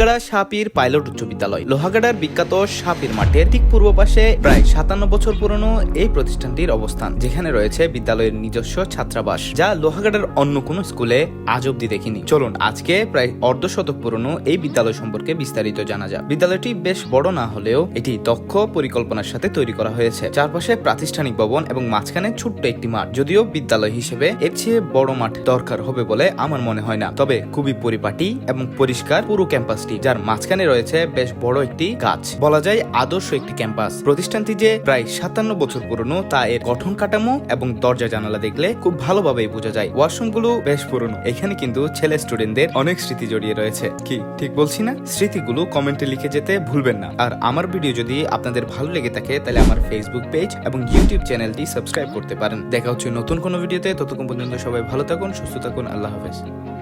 Lohagara Sapir pilot উচ্চ বিদ্যালয়। লোহাগাড়ার বিখ্যাত সাপির মাঠের ঠিক পূর্ব পাশে প্রায় সাতান্ন বছর পুরনো এই প্রতিষ্ঠানটির অবস্থান, যেখানে রয়েছে বিদ্যালয়ের নিজস্ব ছাত্রাবাস, যা লোহাগাড়ার অন্য কোনো স্কুলে আজ অব্দি দেখিনি। চলুন, আজকে প্রায় অর্ধ শতক পুরনো এই বিদ্যালয় সম্পর্কে বিস্তারিত জানা যাক। বিদ্যালয়টি বেশ বড় না হলেও এটি দক্ষ পরিকল্পনার সাথে তৈরি করা হয়েছে। চারপাশে প্রাতিষ্ঠানিক ভবন এবং মাঝখানে ছোট্ট একটি মাঠ, যদিও বিদ্যালয় হিসেবে এর চেয়ে বড় মাঠ দরকার হবে বলে আমার মনে হয় না। তবে খুবই পরিপাটি এবং পরিষ্কার পুরো ক্যাম্পাসটি। যার মাঝখানে রয়েছে বেশ বড় একটি গাছ। বলা যায় আদর্শ একটি ক্যাম্পাস। প্রতিষ্ঠানটি যে প্রায় সাতান্ন বছর পুরনো, তা এর গঠন কাঠামো এবং দরজা জানালা দেখলে খুব ভালোভাবেই বোঝা যায়। ওয়াশরুমগুলো বেশ পুরনো। এখানে কিন্তু ছেলে স্টুডেন্টদের অনেক স্মৃতি জড়িয়ে রয়েছে। কি, ঠিক বলছি না? স্মৃতিগুলো কমেন্টে লিখে যেতে ভুলবেন না। আর আমার ভিডিও যদি আপনাদের ভালো লেগে থাকে, তাহলে আমার ফেসবুক পেজ এবং ইউটিউব চ্যানেলটি সাবস্ক্রাইব করতে পারেন। দেখা হচ্ছে নতুন কোনো ভিডিওতে। ততক্ষণ পর্যন্ত সবাই ভালো থাকুন, সুস্থ থাকুন। আল্লাহ হাফেজ।